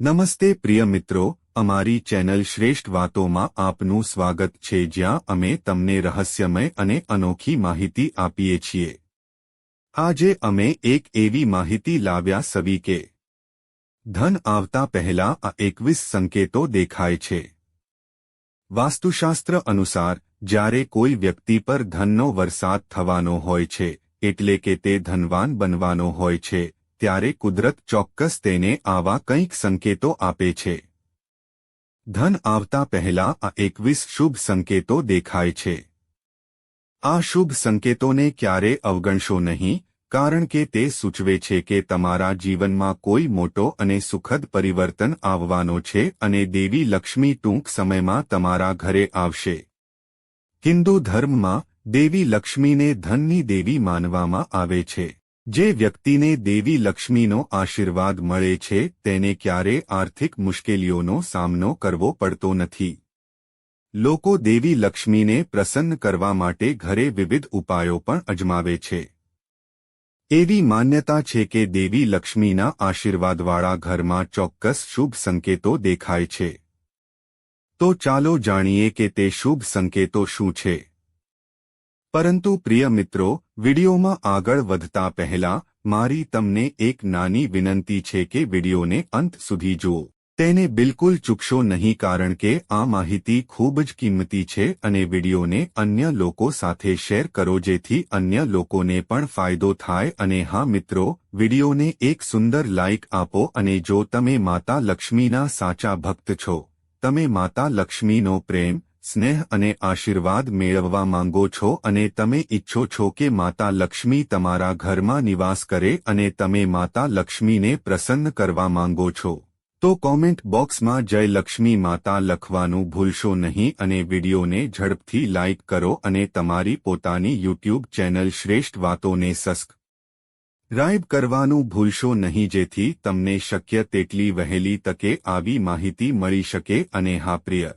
નમસ્તે પ્રિય મિત્રો, અમારી ચેનલ શ્રેષ્ઠ વાતોમાં આપનું સ્વાગત છે જ્યાં અમે તમને રહસ્યમય અને અનોખી માહિતી આપીએ છીએ. આજે અમે એક એવી માહિતી લાવ્યા સવી કે, ધન આવતા પહેલા આ એકવીસ સંકેતો દેખાય છે. વાસ્તુશાસ્ત્ર અનુસાર, જ્યારે કોઈ વ્યક્તિ પર ધનનો વરસાદ થવાનો હોય છે, એટલે કે તે ધનવાન બનવાનો હોય છે ત્યારે કુદરત ચોક્કસ તેને આવા કંઈક સંકેતો આપે છે. ધન આવતા પહેલા આ એકવીસ શુભ સંકેતો દેખાય છે. આ શુભ સંકેતોને ક્યારે અવગણશો નહીં, કારણ કે તે સૂચવે છે કે તમારા જીવનમાં કોઈ મોટો અને સુખદ પરિવર્તન આવવાનો છે અને દેવી લક્ષ્મી ટૂંક સમયમાં તમારા ઘરે આવશે. હિન્દુ ધર્મમાં દેવી લક્ષ્મીને ધનની દેવી માનવામાં આવે છે. જે વ્યક્તિને દેવી લક્ષ્મીનો આશીર્વાદ મળે છે, તેને ક્યારે આર્થિક મુશ્કેલીઓનો સામનો કરવો પડતો નથી. લોકો દેવી લક્ષ્મીને પ્રસન્ન કરવા માટે ઘરે વિવિધ ઉપાયો પણ અજમાવે છે. એવી માન્યતા છે કે દેવી લક્ષ્મીના આશીર્વાદવાળા ઘરમાં ચોક્કસ શુભ સંકેતો દેખાય છે. તો ચાલો જાણીએ કે તે શુભ સંકેતો શું છે. પરંતુ પ્રિય મિત્રો, વિડીયોમાં આગળ વધતા પહેલા, મારી તમને એક નાની વિનંતી છે કે વિડીયોને અંત સુધી જુઓ. તેને બિલકુલ ચૂકશો નહીં કારણ કે આ માહિતી ખૂબ જ કિંમતી છે અને વિડીયોને અન્ય લોકો સાથે શેર કરો જેથી અન્ય લોકોને પણ ફાયદો થાય અને હા મિત્રો, વિડીયોને એક સુંદર લાઇક આપો અને જો તમે માતા લક્ષ્મીના સાચા ભક્ત છો, તમે માતા લક્ષ્મીનો પ્રેમ સ્નેહ અને આશીર્વાદ મેળવવા માંગો છો અને તમે ઈચ્છો છો કે માતા લક્ષ્મી તમારા ઘરમાં નિવાસ કરે અને તમે માતા લક્ષ્મીને પ્રસન્ન કરવા માંગો છો. તો કોમેન્ટ બોક્સમાં જય લક્ષ્મી માતા લખવાનું ભૂલશો નહીં અને વિડીયોને ઝડપથી લાઇક કરો અને તમારી પોતાની યુટ્યુબ ચેનલ શ્રેષ્ઠ વાતોને સસ્ક રાઇબ કરવાનું ભૂલશો નહીં જેથી તમને શક્ય તેટલી વહેલી તકે આવી માહિતી મળી શકે અને હા પ્રિય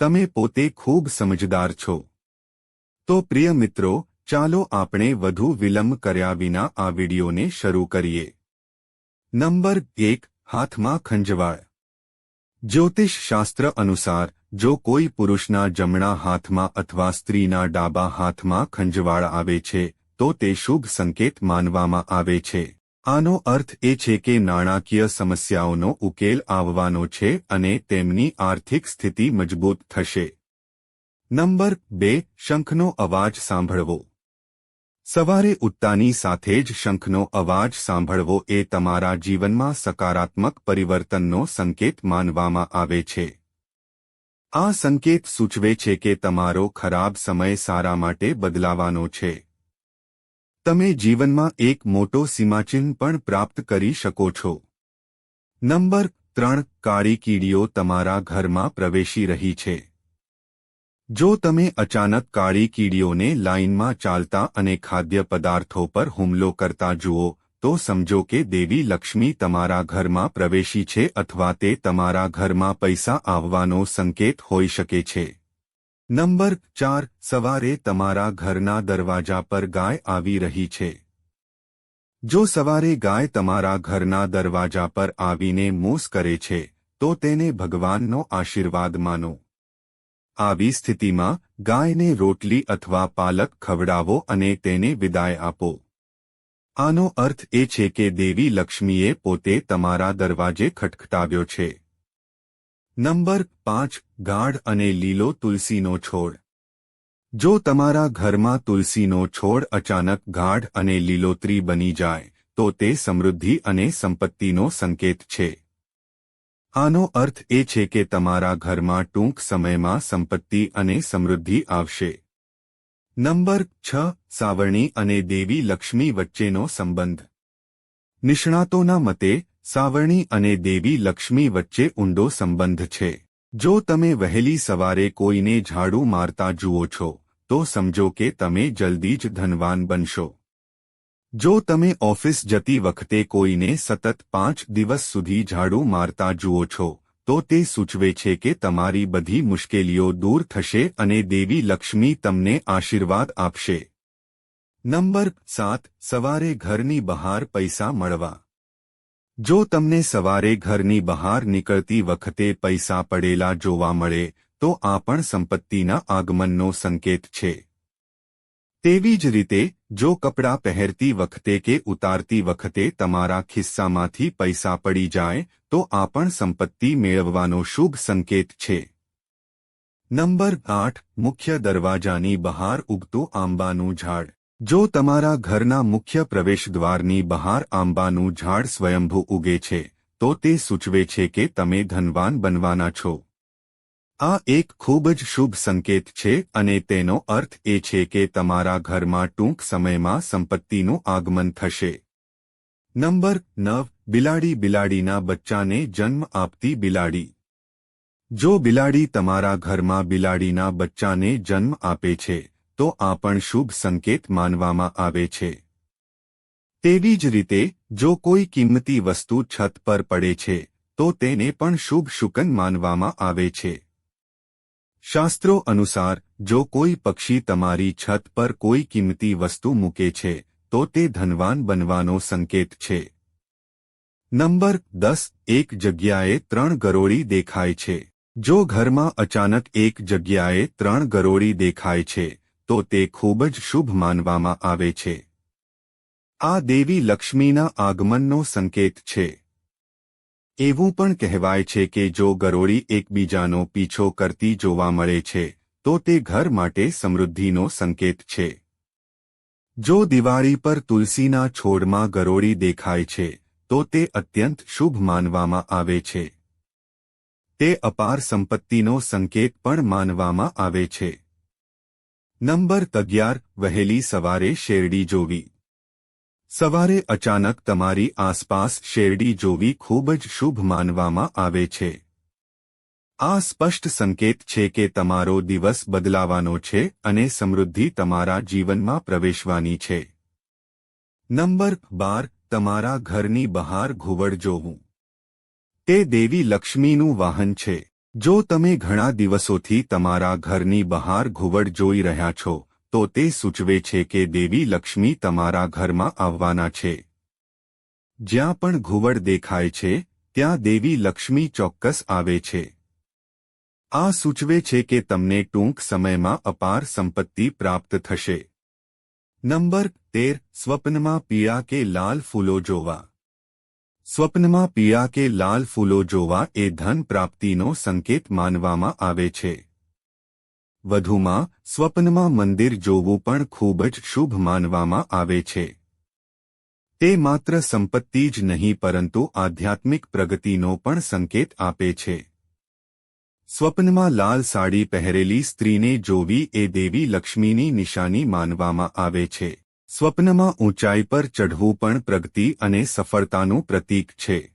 તમે પોતે ખૂબ સમજદાર છો. તો પ્રિય મિત્રો, ચાલો આપણે વધુ વિલંબ કર્યા વિના આ વિડીયોને શરૂ કરીએ. નંબર એક, હાથમાં ખંજવાળ. જ્યોતિષ શાસ્ત્ર અનુસાર, જો કોઈ પુરુષના જમણા હાથમાં અથવા સ્ત્રીના ડાબા હાથમાં ખંજવાળ આવે છે, તો તે શુભ સંકેત માનવામાં આવે છે. આનો અર્થ એ છે કે નાણાકીય સમસ્યાઓનો ઉકેલ આવવાનો છે અને તેમની આર્થિક સ્થિતિ મજબૂત થશે. નંબર બે, શંખનો અવાજ સાંભળવો. સવારે ઉત્તાની સાથે જ શંખનો અવાજ સાંભળવો એ તમારા જીવનમાં સકારાત્મક પરિવર્તનનો સંકેત માનવામાં આવે છે. આ સંકેત સૂચવે છે કે તમારો ખરાબ સમય સારા માટે બદલાવાનો છે. તમે જીવનમાં એક મોટો સીમાચિહ્ન પણ પ્રાપ્ત કરી શકો છો. નંબર ત્રણ કાળી કીડીઓ તમારા ઘરમાં પ્રવેશી રહી છે. જો તમે અચાનક કાળી કીડીઓને લાઇનમાં ચાલતા અને ખાદ્ય પદાર્થો પર હુમલો કરતા જુઓ, તો સમજો કે દેવી લક્ષ્મી તમારા ઘરમાં પ્રવેશી છે અથવા તે તમારા ઘરમાં પૈસા આવવાનો સંકેત હોઈ શકે છે. નંબર ચાર, સવારે તમારા ઘરના દરવાજા પર ગાય આવી રહી છે. જો સવારે ગાય તમારા ઘરના દરવાજા પર આવીને મૂસ કરે છે, તો તેને ભગવાનનો આશીર્વાદ માનો. આવી સ્થિતિમાં ગાયને રોટલી અથવા પાલક ખવડાવો અને તેને વિદાય આપો. આનો અર્થ એ છે કે દેવી લક્ષ્મીએ પોતે તમારા દરવાજે ખટખટાવ્યો છે. નંબર પાંચ, ગાઢ અને લીલો તુલસીનો છોડ. જો તમારા ઘરમાં તુલસીનો છોડ અચાનક ગાઢ અને લીલોતરી બની જાય, તો તે સમૃદ્ધિ અને સંપત્તિનો સંકેત છે. આનો અર્થ એ છે કે તમારા ઘરમાં ટૂંક સમયમાં સંપત્તિ અને સમૃદ્ધિ આવશે. નંબર છ, સાવરણી અને દેવી લક્ષ્મી વચ્ચેનો સંબંધ. નિષ્ણાતોના મતે સાવરણી અને દેવી લક્ષ્મી વચ્ચે ઊંડો સંબંધ છે. જો તમે વહેલી સવારે કોઈને ઝાડુ મારતા જુઓ છો, તો સમજો કે તમે જલ્દી જ ધનવાન બનશો. જો તમે ઓફિસ જતી વખતે કોઈને સતત પાંચ દિવસ સુધી ઝાડુ મારતા જુઓ છો, તો તે સૂચવે છે કે તમારી બધી મુશ્કેલીઓ દૂર થશે અને દેવી લક્ષ્મી તમને આશીર્વાદ આપશે. નંબર સાત, સવારે ઘરની બહાર પૈસા મળવા. જો તમને સવારે ઘરની બહાર નીકળતી વખતે પૈસા પડેલા જોવા મળે, તો આ પણ સંપત્તિના આગમનનો સંકેત છે. તેવી જ રીતે, જો કપડાં પહેરતી વખતે કે ઉતારતી વખતે તમારા ખિસ્સામાંથી પૈસા પડી જાય, તો આ પણ સંપત્તિ મેળવવાનો શુભ સંકેત છે. નંબર આઠ, મુખ્ય દરવાજાની બહાર ઉગતું આંબાનું ઝાડ. જો તમારા ઘરના મુખ્ય પ્રવેશદ્વારની બહાર આંબાનું ઝાડ સ્વયંભૂ ઉગે છે, તો તે સૂચવે છે કે તમે ધનવાન બનવાના છો. આ એક ખૂબ જ શુભ સંકેત છે અને તેનો અર્થ એ છે કે તમારા ઘરમાં ટૂંક સમયમાં સંપત્તિનું આગમન થશે. નંબર નવ, બિલાડી બિલાડીના બચ્ચાને જન્મ આપતી બિલાડી. જો બિલાડી તમારા ઘરમાં બિલાડીના બચ્ચાને જન્મ આપે છે તો આ પણ શુભ સંકેત માનવામાં આવે છે. તેવી જ રીતે, જો કોઈ કિંમતી વસ્તુ છત પર પડે છે, તો તેને પણ શુભ શુકન માનવામાં આવે છે. શાસ્ત્રો અનુસાર, જો કોઈ પક્ષી તમારી છત પર કોઈ કિંમતી વસ્તુ મૂકે છે, તો તે ધનવાન બનવાનો સંકેત છે. નંબર દસ, એક જગ્યાએ ત્રણ ગરોળી દેખાય છે. જો ઘરમાં અચાનક એક જગ્યાએ ત્રણ ગરોળી દેખાય છે તો તે ખૂબ જ શુભ માનવામાં આવે છે. આ દેવી લક્ષ્મીના આગમનનો સંકેત છે. એવું પણ કહેવાય છે કે જો ગરોળી એકબીજાનો પીછો કરતી જોવા મળે છે, તો તે ઘર માટે સમૃદ્ધિનો સંકેત છે. જો દિવાળી પર તુલસીના છોડમાં ગરોળી દેખાય છે, તો તે અત્યંત શુભ માનવામાં આવે છે. તે અપાર સંપત્તિનો સંકેત પણ માનવામાં આવે છે. નંબર અગિયાર, વહેલી સવારે શેરડી જોવી. સવારે અચાનક તમારી આસપાસ શેરડી જોવી ખૂબ જ શુભ માનવામાં આવે છે. આ સ્પષ્ટ સંકેત છે કે તમારો દિવસ બદલાવાનો છે અને સમૃદ્ધિ તમારા જીવનમાં પ્રવેશવાની છે. નંબર બાર, તમારા ઘરની બહાર ઘુવડ જોવું. તે દેવી લક્ષ્મીનું વાહન છે. જો તમે ઘણા દિવસોથી તમારા ઘરની બહાર ઘુવડ જોઈ રહ્યા છો, તો તે સૂચવે છે કે દેવી લક્ષ્મી તમારા ઘરમાં આવવાના છે. જ્યાં પણ ઘુવડ દેખાય છે, ત્યાં દેવી લક્ષ્મી ચોક્કસ આવે છે. આ સૂચવે છે કે તમને ટૂંક સમયમાં અપાર સંપત્તિ પ્રાપ્ત થશે. નંબર તેર, સ્વપ્નમાં પીળા કે લાલ ફૂલો જોવા. સ્વપ્નમાં પીળા કે લાલ ફૂલો જોવા એ ધન પ્રાપ્તિનો સંકેત માનવામાં આવે છે. વધુમાં, સ્વપ્નમાં મંદિર જોવું પણ ખૂબ જ શુભ માનવામાં આવે છે. તે માત્ર સંપત્તિ જ નહીં પરંતુ આધ્યાત્મિક પ્રગતિનો પણ સંકેત આપે છે. સ્વપ્નમાં લાલ સાડી પહેરેલી સ્ત્રીને જોવી એ દેવી લક્ષ્મીની નિશાની માનવામાં આવે છે. સ્વપ્નમાં ઊંચાઈ પર ચઢવું પણ પ્રગતિ અને સફળતાનું પ્રતીક છે.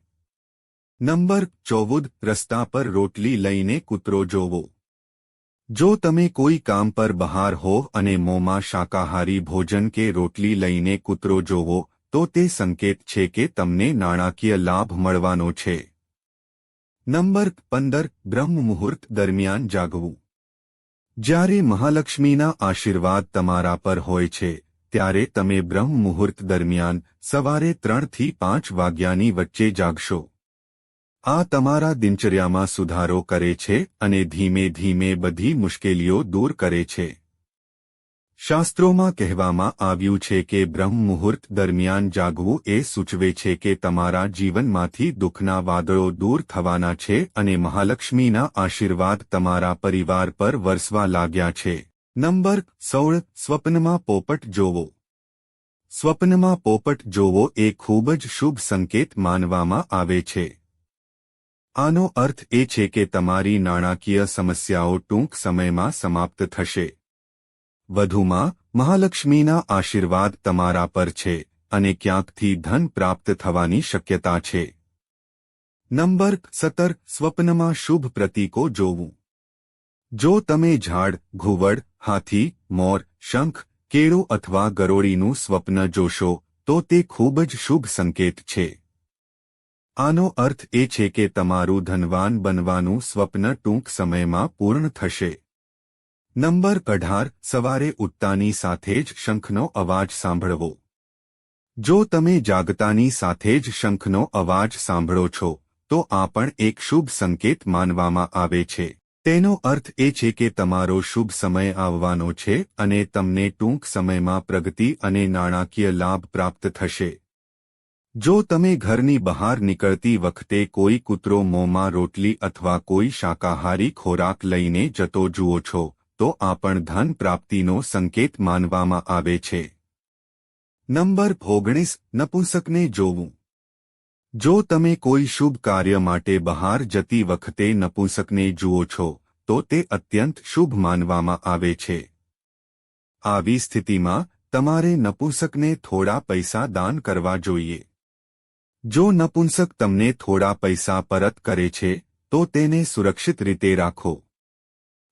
નંબર ચૌદ રસ્તા પર રોટલી લઈને કૂતરો જોવો. જો તમે કોઈ કામ પર બહાર હો અને મોંમાં શાકાહારી ભોજન કે રોટલી લઈને કૂતરો જોવો, તો તે સંકેત છે કે તમને નાણાકીય લાભ મળવાનો છે. નંબર પંદર, બ્રહ્મ મુહૂર્ત દરમિયાન જાગવું. જ્યારે મહાલક્ષ્મીના આશીર્વાદ તમારા પર હોય છે ત્યારે તમે બ્રહ્મ મુહૂર્ત દરમિયાન સવારે ત્રણથી પાંચ વાગ્યાની વચ્ચે જાગશો. આ તમારા દિનચર્યામાં સુધારો કરે છે અને ધીમે ધીમે બધી મુશ્કેલીઓ દૂર કરે છે. શાસ્ત્રોમાં કહેવામાં આવ્યું છે કે બ્રહ્મ મુહૂર્ત દરમિયાન જાગવું એ સૂચવે છે કે તમારા જીવનમાંથી દુઃખના વાદળો દૂર થવાના છે અને મહાલક્ષ્મીના આશીર્વાદ તમારા પરિવાર પર વરસવા લાગ્યા છે. નંબર સોળ, સ્વપ્નમાં પોપટ જોવો. સ્વપ્નમાં પોપટ જોવો એ ખૂબ જ શુભ સંકેત માનવામાં આવે છે. આનો અર્થ એ છે કે તમારી નાણાકીય સમસ્યાઓ ટૂંક સમયમાં સમાપ્ત થશે. વધુમાં, મહાલક્ષ્મીના આશીર્વાદ તમારા પર છે અને ક્યાંકથી ધન પ્રાપ્ત થવાની શક્યતા છે. નંબર સત્તર, સ્વપ્નમાં શુભ પ્રતીકો જોવું. જો તમે ઝાડ, ઘુવડ હાથી, મોર, શંખ, કેળો અથવા ગરોળીનું સ્વપ્ન જોશો, તો તે ખૂબ જ શુભ સંકેત છે. આનો અર્થ એ છે કે તમારું ધનવાન બનવાનું સ્વપ્ન ટૂંક સમયમાં પૂર્ણ થશે. નંબર અઢાર, સવારે ઉઠતાની સાથે જ શંખનો અવાજ સાંભળવો. જો તમે જાગતાની સાથે જ શંખનો અવાજ સાંભળો છો, તો આ પણ એક શુભ સંકેત માનવામાં આવે છે. તેનો અર્થ એ છે કે તમારો શુભ સમય આવવાનો છે અને તમને ટૂંક સમયમાં પ્રગતિ અને નાણાકીય લાભ પ્રાપ્ત થશે. જો તમે ઘરની બહાર નીકળતી વખતે કોઈ કૂતરો મોંમાં રોટલી અથવા કોઈ શાકાહારી ખોરાક લઈને જતો જુઓ છો, તો આ પણ ધન પ્રાપ્તિનો સંકેત માનવામાં આવે છે. નંબર ઓગણીસ, નપુંસકને જોવું. જો તમે કોઈ શુભ કાર્ય માટે બહાર જતી વખતે નપુંસકને જુઓ છો, તો તે અત્યંત શુભ માનવામાં આવે છે. આવી સ્થિતિમાં, તમારે નપુંસકને થોડા પૈસા દાન કરવા જોઈએ. જો નપુંસક તમને થોડા પૈસા પરત કરે છે, તો તેને સુરક્ષિત રીતે રાખો.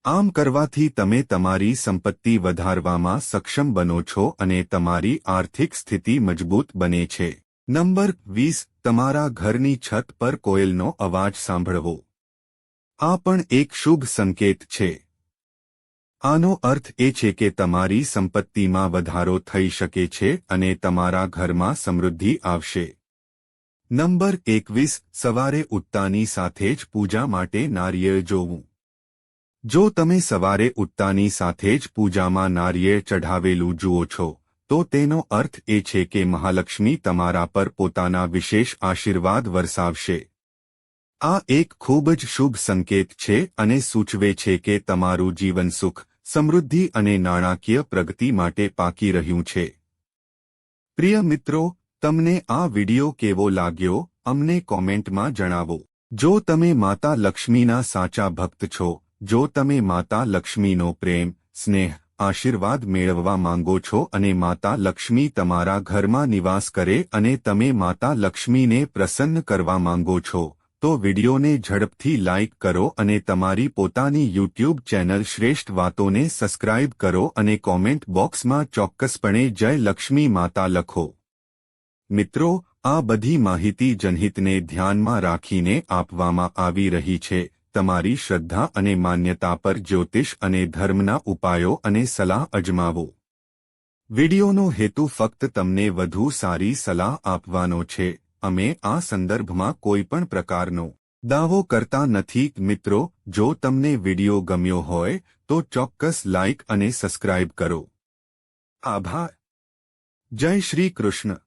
આમ કરવાથી તમે તમારી સંપત્તિ વધારવામાં સક્ષમ બનો છો અને તમારી આર્થિક સ્થિતિ મજબૂત બને છે. નંબર વીસ, તમારા ઘરની છત પર કોયલનો અવાજ સાંભળવો. આ પણ એક શુભ સંકેત છે. આનો અર્થ એ છે કે તમારી સંપત્તિમાં વધારો થઈ શકે છે અને તમારા ઘરમાં સમૃદ્ધિ આવશે. નંબર એકવીસ, સવારે ઉત્તાની સાથે જ પૂજા માટે નારિયેળ જોવું. જો તમે સવારે ઉત્તાની સાથે જ પૂજામાં નારિયેળ ચઢાવેલું જુઓ છો તો તેનો અર્થ એ છે કે મહાલક્ષ્મી તમારા પર પોતાના વિશેષ આશીર્વાદ વરસાવશે. આ એક ખૂબ જ શુભ સંકેત છે અને સૂચવે છે કે તમારું જીવન સુખ, સમૃદ્ધિ અને નાણાકીય પ્રગતિ માટે પાકી રહ્યું છે. પ્રિય મિત્રો, તમને આ વિડિયો કેવો લાગ્યો, અમને કોમેન્ટમાં જણાવો. જો તમે માતા લક્ષ્મીના સાચા ભક્ત છો, જો તમે માતા લક્ષ્મીનો પ્રેમ, સ્નેહ આશીર્વાદ મેળવવા માંગો છો અને માતા લક્ષ્મી તમારા ઘરમાં નિવાસ કરે અને તમે માતા લક્ષ્મીને પ્રસન્ન કરવા માંગો છો, તો વિડિયોને ઝડપથી લાઇક કરો અને તમારી પોતાની યુટ્યુબ ચેનલ શ્રેષ્ઠ વાતોને સબસ્ક્રાઇબ કરો અને કોમેન્ટ બોક્સમાં ચોક્કસપણે જય લક્ષ્મી માતા લખો. મિત્રો, આ બધી માહિતી જનહિતને ધ્યાનમાં રાખીને આપવામાં આવી રહી છે. તમારી શ્રદ્ધા અને માન્યતા પર જ્યોતિષ અને ધર્મના ઉપાયો અને સલાહ અજમાવો. વિડિયોનો હેતુ ફક્ત તમને વધુ સારી સલાહ આપવાનો છે. અમે આ સંદર્ભમાં કોઈપણ પ્રકારનો દાવો કરતા નથી. મિત્રો, જો તમને વિડિયો ગમ્યો હોય, તો ચોક્કસ લાઇક અને સબસ્ક્રાઇબ કરો. આભાર. જય શ્રી કૃષ્ણ.